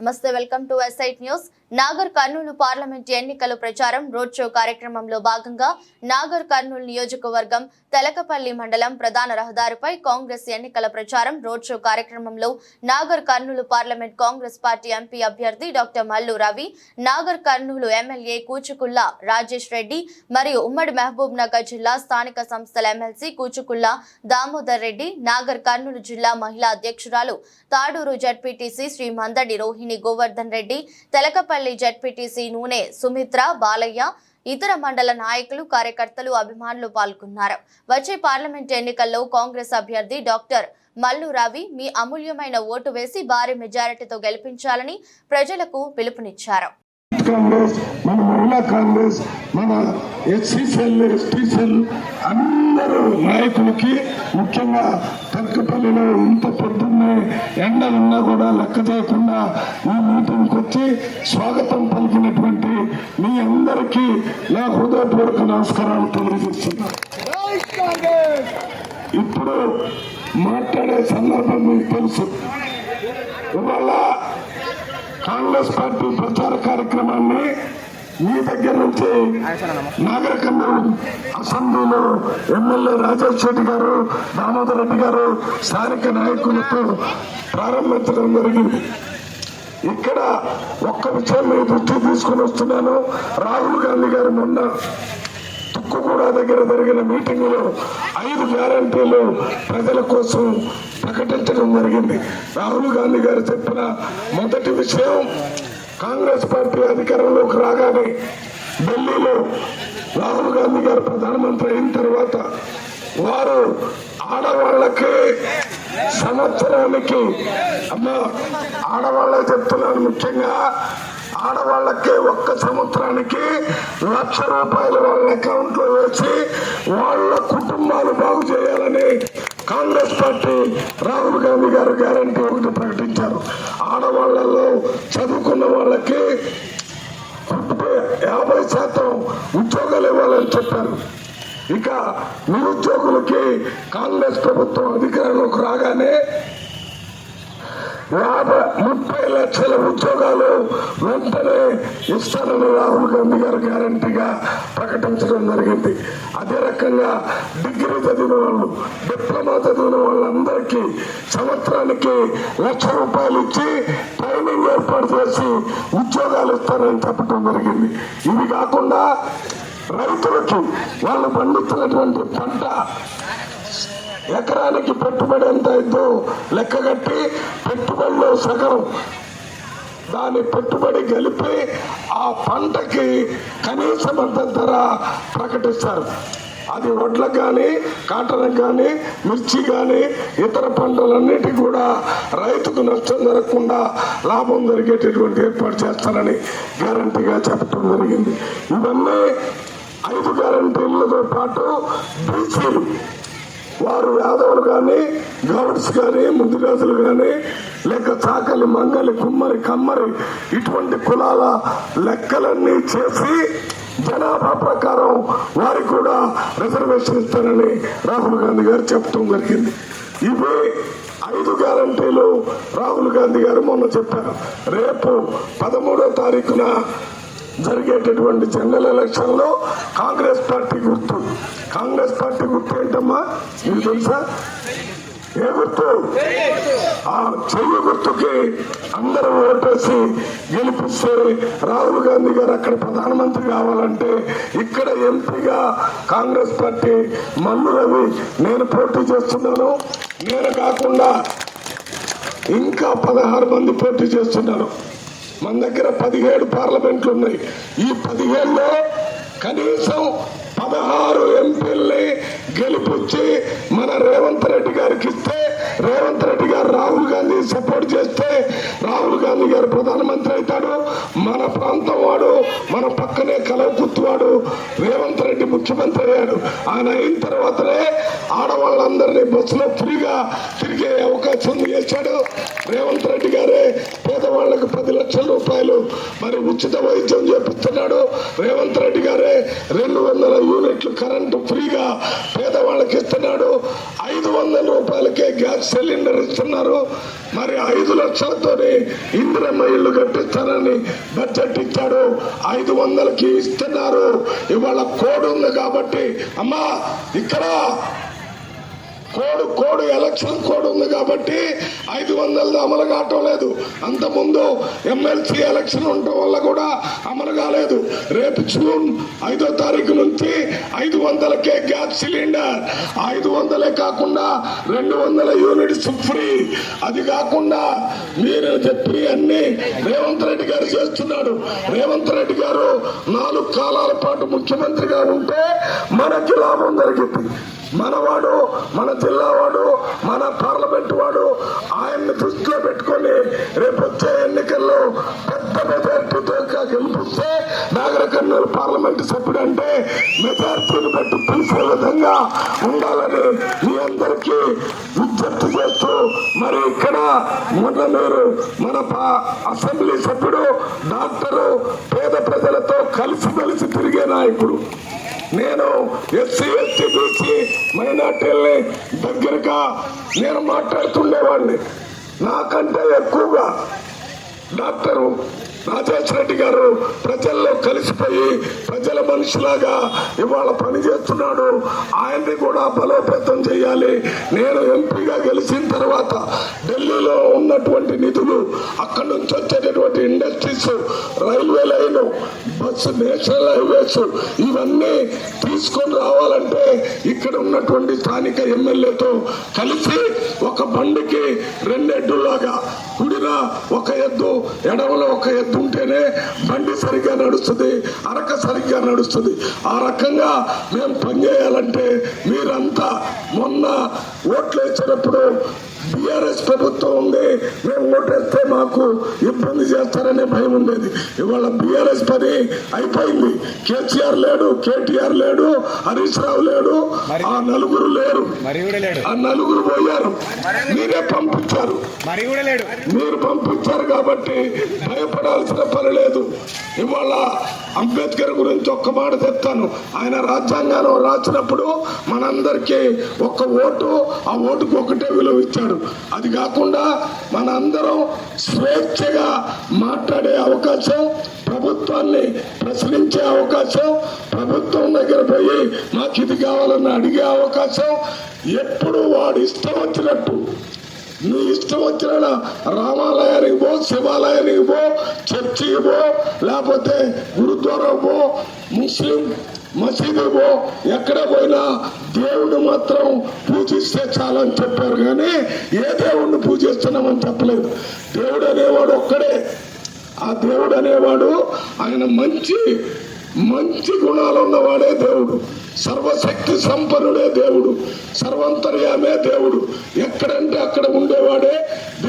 నమస్తే welcome to ఎస్ఐట్ news Nagar Kurnool parliament ఎన్నికల ప్రచారం రోడ్ షో కార్యక్రమంలో భాగంగా నాగర్ కర్నూలు నియోజకవర్గం తెలకపల్లి మండలం ప్రధాన రహదారిపై కాంగ్రెస్ ఎన్నికల ప్రచారం రోడ్ షో కార్యక్రమంలో Nagar Kurnool parliament Congress party MP అభ్యర్థి డాక్టర్ మల్లు రవి నాగర్ కర్నూలు ఎమ్మెల్యే కూచుకుల్ల రాజేష్ రెడ్డి మరియు ఉమ్మడి మహబూబ్ నగర్ జిల్లా స్థానిక సంస్థల ఎమ్మెల్సీ కూచుకుల్ల దామోదర్ రెడ్డి నాగర్ కర్నూలు జిల్లా మహిళా అధ్యక్షురాలు తాడూరు జడ్పీటీసీ శ్రీ మందడి రోహిణి గోవర్ధన్ రెడ్డి తెలకపల్లి జడ్పీటీసీ నూనె సుమిత్ర బాలయ్య ఇతర మండల నాయకులు కార్యకర్తలు అభిమానులు పాల్గొన్నారు. వచ్చే పార్లమెంట్ ఎన్నికల్లో కాంగ్రెస్ అభ్యర్థి డాక్టర్ మల్లు రవి మీ అమూల్యమైన ఓటు వేసి భారీ మెజారిటీతో గెలిపించాలని ప్రజలకు పిలుపునిచ్చారు. కాంగ్రెస్ మన మహిళా కాంగ్రెస్ మన ఎస్సీ సెల్ ఎస్టీ సెల్ అందరూ నాయకులకి ముఖ్యంగా తర్కపల్లిలో ఇంత పొద్దున్నే ఎండ ఉన్నా కూడా లెక్క చేయకుండా ఈ మీటింగ్కి వచ్చి స్వాగతం పలికినటువంటి మీ అందరికీ నా హృదయపూర్వక నమస్కారాలు తెలియజేస్తున్నాను ఇప్పుడు మాట్లాడే సందర్భం మీకు తెలుసు. ఇవాళ కాంగ్రెస్ పార్టీ ప్రచార కార్యక్రమాన్ని మీ దగ్గర నుంచి నాగరికర్నూలు అసెంబ్లీలో ఎమ్మెల్యే రాజేష్ రెడ్డి గారు దామోదర్ రెడ్డి గారు స్థానిక నాయకులతో ప్రారంభించడం జరిగింది. ఇక్కడ ఒక్క విషయం మీ దృష్టి తీసుకుని వస్తున్నాను. రాహుల్ గాంధీ గారు మొన్న కుకుడా దగ్గర జరిగిన మీటింగ్లో ఐదు గ్యారంటీలు ప్రజల కోసం ప్రకటించడం జరిగింది. రాహుల్ గాంధీ గారు చెప్పిన మొదటి విషయం కాంగ్రెస్ పార్టీ అధికారంలోకి రాగానే ఢిల్లీలో రాహుల్ గాంధీ గారు ప్రధానమంత్రి అయిన తర్వాత వారు ఆడవాళ్ళకి సంవత్సరానికి అమ్మ ఆడవాళ్ళే చెప్తున్నాను ముఖ్యంగా ఆడవాళ్ళకి ఒక్క సంవత్సరానికి లక్ష రూపాయలు వాళ్ళ అకౌంట్లో వేసి వాళ్ళ కుటుంబాలు బాగు చేయాలని కాంగ్రెస్ పార్టీ రాహుల్ గాంధీ గారు గ్యారంటీ ఒకటి ప్రకటించారు. ఆడవాళ్ళలో చదువుకున్న వాళ్ళకి యాభై శాతం ఉద్యోగాలు ఇవ్వాలని చెప్పారు. ఇక నిరుద్యోగులకి కాంగ్రెస్ ప్రభుత్వం అధికారంలోకి రాగానే యాభై ముప్పై లక్షల ఉద్యోగాలు వెంటనే ఇస్తానని రాహుల్ గాంధీ గారు గ్యారంటీగా ప్రకటించడం జరిగింది. అదే రకంగా డిగ్రీ చదివిన వాళ్ళు డిప్లొమా చదివిన వాళ్ళందరికీ సంవత్సరానికి లక్ష రూపాయలు ఇచ్చి ట్రైనింగ్ ఏర్పాటు చేసి ఉద్యోగాలు ఇస్తారని చెప్పడం జరిగింది. ఇవి కాకుండా రైతులకి వాళ్ళు పండించినటువంటి పంట ఎకరానికి పెట్టుబడి ఎంత అయిందో లెక్కగట్టి పెట్టుబడిలో సగం. దాని పెట్టుబడి గెలిపి ఆ పంటకి కనీస మద్దతు ధర ప్రకటిస్తారు. అది వడ్లకు కానీ కాటలకు కానీ మిర్చి కానీ ఇతర పంటలన్నిటికీ కూడా రైతుకు నష్టం జరగకుండా లాభం జరిగేటటువంటి ఏర్పాటు చేస్తారని గ్యారంటీగా చెప్పడం జరిగింది. ఇవన్నీ ఐదు గ్యారంటీలతో పాటు బీసీలు వారు యాదవులు కానీ గౌడ్స్ కానీ ముందుగాసులు కానీ లేక చాకలి మంగలి కుమ్మరి కమ్మరి ఇటువంటి కులాల లెక్కలన్నీ చేసి జనాభా ప్రకారం వారికి కూడా రిజర్వేషన్ ఇస్తారని రాహుల్ గాంధీ గారు చెప్పడం జరిగింది. ఇవి ఐదు గ్యారంటీలు రాహుల్ గాంధీ గారు మొన్న చెప్పారు. రేపు పదమూడో తారీఖున జరిగేటటువంటి జనరల్ ఎలక్షన్లో కాంగ్రెస్ పార్టీ గుర్తు. కాంగ్రెస్ పార్టీ గుర్తు ఏంటమ్మా? మీకు తెలుసా? ఏ గుర్తు? ఆ చెయ్యి గుర్తుకి అందరూ ఓటేసి గెలిపిస్తే రాహుల్ గాంధీ గారు అక్కడ ప్రధానమంత్రి కావాలంటే ఇక్కడ ఎంపీగా కాంగ్రెస్ పార్టీ మల్లు రవి నేను పోటీ చేస్తున్నాను. నేను కాకుండా ఇంకా పదహారు మంది పోటీ చేస్తున్నారు. మన దగ్గర పదిహేడు పార్లమెంట్లు ఉన్నాయి ఈ పదిహేడులో కనీసం పదహారు ఎంపీల్ని గెలిపించి మన రేవంత్ రెడ్డి గారికి ఇస్తే రేవంత్ రెడ్డి గారు రాహుల్ గాంధీ సపోర్ట్ చేస్తే రాహుల్ గాంధీ గారు ప్రధానమంత్రి అవుతాడు. మన ప్రాంతం వాడు మన పక్కనే కలవకుత్తువాడు రేవంత్ రెడ్డి ముఖ్యమంత్రి అయ్యాడు. ఆయన అయిన తర్వాతనే ఆడవాళ్ళందరినీ బస్సులో ఫ్రీగా తిరిగే అవకాశం చేశాడు. రేవంత్ రెడ్డి గారు వాళ్ళకి పది లక్షల రూపాయలు మరి ఉచిత వైద్యం చేపిస్తున్నాడు. రేవంత్ రెడ్డి గారే రెండు వందల యూనిట్లు కరెంటు ఫ్రీగా పేదవాళ్ళకి ఇస్తున్నాడు. ఐదు వందల రూపాయలకే గ్యాస్ సిలిండర్ ఇస్తున్నారు. మరి ఐదు లక్షలతోనే ఇందిరమ్మ ఇల్లు కట్టిస్తారని బడ్జెట్ ఇచ్చాడు. ఐదు వందలకి ఇస్తున్నారు. ఇవాళ కోడ్ ఉంది కాబట్టి అమ్మా ఇక్కడ కోడ్ కోడ్ ఎలక్షన్ కోడ్ ఉంది కాబట్టి ఐదు వందలది అమలు కావటం లేదు. అంత ఎమ్మెల్సీ ఎలక్షన్ ఉండటం వల్ల కూడా అమలు కాలేదు. రేపు జూన్ ఐదో తారీఖు నుంచి ఐదు వందలకే గ్యాస్ సిలిండర్ ఐదు వందలే కాకుండా రెండు వందల యూనిట్స్ ఫ్రీ. అది కాకుండా మీరు చెప్పి అన్ని రేవంత్ రెడ్డి గారు చేస్తున్నాడు రేవంత్ రెడ్డి గారు నాలుగు కాలాల పాటు ముఖ్యమంత్రిగా ఉంటే మనకి లాభం జరిగింది మనవాడు మన జిల్లా వాడు మన పార్లమెంట్ వాడు ఆయన్ని దృష్టిలో పెట్టుకొని రేపు వచ్చే ఎన్నికల్లో పెద్ద మెజార్టీతో గెలిపిస్తే నాగరకర్నూలు పార్లమెంట్ సభ్యుడు అంటే మెజార్టీని బట్టి పిలిచే విధంగా ఉండాలని మీ అందరికీ విజ్ఞప్తి చేస్తూ మరి ఇక్కడ మొన్న మీరు మన అసెంబ్లీ సభ్యుడు డాక్టరు పేద ప్రజలతో కలిసిమెలిసి తిరిగే నాయకుడు. నేను ఎస్సీ ఎస్టీ బీసీ మైనార్టీల్ని దగ్గరగా నేను మాట్లాడుతుండేవాడిని. నాకంటే ఎక్కువగా డాక్టరు రాజేష్ రెడ్డి గారు ప్రజల్లో కలిసిపోయి ప్రజల మనిషిలాగా ఇవాళ పనిచేస్తున్నాడు ఆయన్ని కూడా బలోపేతం చేయాలి. నేను ఎంపీగా గెలిచిన తర్వాత ఢిల్లీలో ఉన్నటువంటి నిధులు అక్కడి నుంచి వచ్చేటటువంటి industries railway line bus national highways ఇవన్నీ తీసుకొని రావాలంటే ఇక్కడ ఉన్నటువంటి స్థానిక ఎమ్మెల్యేతో కలిసి ఒక బండికి రెండెడ్డులాగా కుడిన ఒక ఎద్దు ఎడమలో ఒక ఎద్దు ఉంటేనే బండి సరిగ్గా నడుస్తుంది అరక సరిగ్గా నడుస్తుంది. ఆ రకంగా మేము పనిచేయాలంటే మీరంతా మొన్న ఓట్లు వేసినప్పుడు బీఆర్ఎస్ ప్రభుత్వం ఉంది. మేము ఓటేస్తే మాకు ఇబ్బంది చేస్తారనే భయం ఉండేది. ఇవాళ బీఆర్ఎస్ పని అయిపోయింది. కేసీఆర్ లేడు కేటీఆర్ లేడు హరీష్ రావు లేడు ఆ నలుగురు లేరు. ఆ నలుగురు పోయారు. మీరే పంపించారు. మరి పంపించారు కాబట్టి భయపడాల్సిన పని లేదు. ఇవాళ అంబేద్కర్ గురించి ఒక్క మాట చెప్తాను. ఆయన రాజ్యాంగాన్ని రాసినప్పుడు మనందరికీ ఒక్క ఓటు ఆ ఓటుకు ఒకటే విలువ ఇచ్చాడు. అది కాకుండా మనందరం స్వేచ్ఛగా మాట్లాడే అవకాశం ప్రభుత్వాన్ని ప్రశ్నించే అవకాశం ప్రభుత్వం దగ్గర పోయి మాకు ఇది కావాలని అడిగే అవకాశం ఎప్పుడు వాడు ఇష్టం వచ్చినట్టు. నువ్వు ఇష్టం వచ్చిన రామాలయానికి పో శివాలయానికి పో చర్చికి పో లేకపోతే గురుద్వారా పో ముస్లిం మసీదు పో ఎక్కడ పోయినా దేవుడు మాత్రం పూజిస్తే చాలని చెప్పారు కానీ ఏ దేవుణ్ణి పూజిస్తున్నామని చెప్పలేదు. దేవుడు అనేవాడు ఒక్కడే. ఆ దేవుడు అనేవాడు ఆయన మంచి మంచి గుణాలు ఉన్నవాడే దేవుడు. సర్వశక్తి సంపన్నుడే దేవుడు. సర్వంతర్యామే దేవుడు. ఎక్కడంటే అక్కడ ఉండేవాడే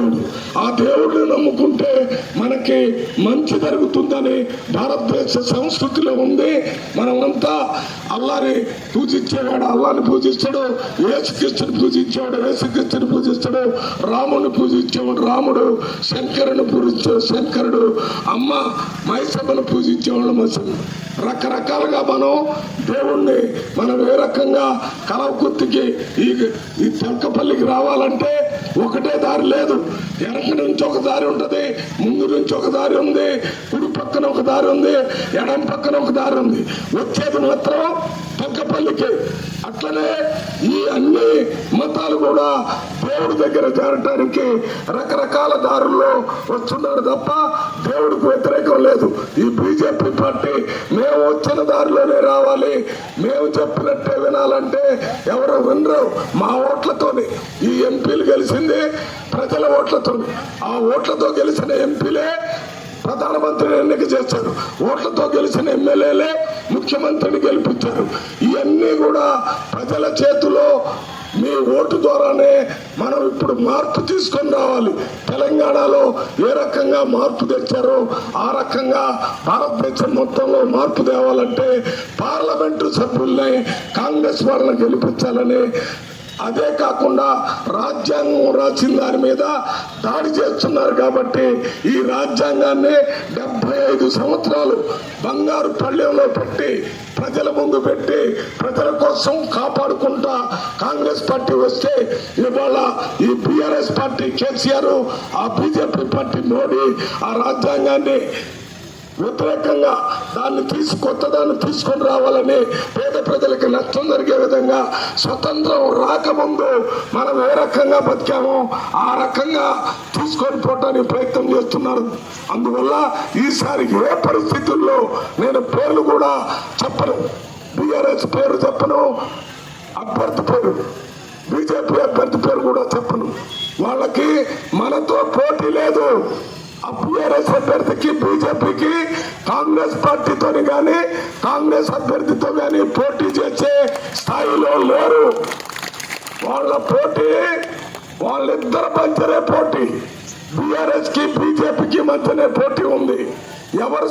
దేవుడు. ఆ దేవుడిని నమ్ముకుంటే మనకి మంచి జరుగుతుందని భారతదేశ సంస్కృతిలో ఉంది. మనమంతా అల్లాని పూజించేవాడు అల్లాని పూజిస్తాడు యేసుక్రీస్తుని పూజించేవాడు యేసుక్రీస్తుని పూజిస్తాడు రాముని పూజించేవాడు రాముడు శంకరుని పూజించాడు శంకరుడు అమ్మ మైసమ్మను పూజించేవాడు మైసమ్మ రకరకాలుగా మనం దేవుణ్ణి మనం ఏ రకంగా కలవకుర్తికి ఈ ఈ తెలకపల్లికి రావాలంటే ఒకటే దారి లేదు. ఎడమ నుంచి ఒక దారి ఉంటుంది ముందు నుంచి ఒక దారి ఉంది కుడి పక్కన ఒక దారి ఉంది ఎడం పక్కన ఒక దారి ఉంది. వచ్చేది మాత్రం పక్కపల్లికి. అట్లనే ఈ అన్ని మతాలు కూడా దేవుడి దగ్గర చేరటానికి రకరకాల దారుల్లో వస్తున్నారు తప్ప దేవుడికి వ్యతిరేకం లేదు. ఈ బీజేపీ పార్టీ మేము వచ్చిన దారిలోనే రావాలి. మేము చెప్పినట్టే వినాలంటే ఎవరు వినరు. మా ఓట్లతోనే ఈ ఎంపీలు గెలిచింది ప్రజల ఓట్లతో ఆ ఓట్లతో గెలిచిన ఎంపీలే ప్రధానమంత్రిని ఎన్నిక చేశారు. ఓట్లతో గెలిచిన ఎమ్మెల్యేలే ముఖ్యమంత్రిని గెలిపించారు. ఇవన్నీ కూడా ప్రజల చేతిలో మీ ఓటు ద్వారానే మనం ఇప్పుడు మార్పు తీసుకొని రావాలి. తెలంగాణలో ఏ రకంగా మార్పు తెచ్చారో ఆ రకంగా భారతదేశం మొత్తంలో మార్పు తేవాలంటే పార్లమెంటు సభ్యుల్ని కాంగ్రెస్ వాళ్ళని గెలిపించాలని అదే కాకుండా రాజ్యాంగం రాసిన దాని మీద దాడి చేస్తున్నారు కాబట్టి ఈ రాజ్యాంగాన్ని డెబ్బై ఐదు సంవత్సరాలు బంగారు పళ్ళెంలో పెట్టి ప్రజల ముందు పెట్టి ప్రజల కోసం కాపాడుకుంటా కాంగ్రెస్ పార్టీ వస్తే ఇవాళ ఈ బీఆర్ఎస్ పార్టీ కేసీఆర్ ఆ బీజేపీ పార్టీ మోడీ ఆ రాజ్యాంగాన్ని వ్యతిరేకంగా దాన్ని తీసు కొత్త దాన్ని తీసుకొని రావాలని పేద ప్రజలకు నష్టం జరిగే విధంగా స్వతంత్రం రాకముందు మనం ఏ రకంగా బతికామో ఆ రకంగా తీసుకొని పోవటానికి ప్రయత్నం చేస్తున్నారు. అందువల్ల ఈసారి ఏ పరిస్థితుల్లో నేను పేర్లు కూడా చెప్పను. బీఆర్ఎస్ పేరు చెప్పను. అభ్యర్థి పేరు బీజేపీ అభ్యర్థి పేరు కూడా చెప్పను. వాళ్ళకి మనతో పోటీ లేదు. బీఆర్ఎస్ అభ్యర్థికి బీజేపీకి కాంగ్రెస్ పార్టీతో కానీ కాంగ్రెస్ అభ్యర్థితో కానీ పోటీ చేసే స్థాయిలో లేరు. వాళ్ళ పోటీ వాళ్ళిద్దరు మధ్యనే పోటీ. బీఆర్ఎస్కి బీజేపీకి మధ్యనే పోటీ ఉంది. ఎవరు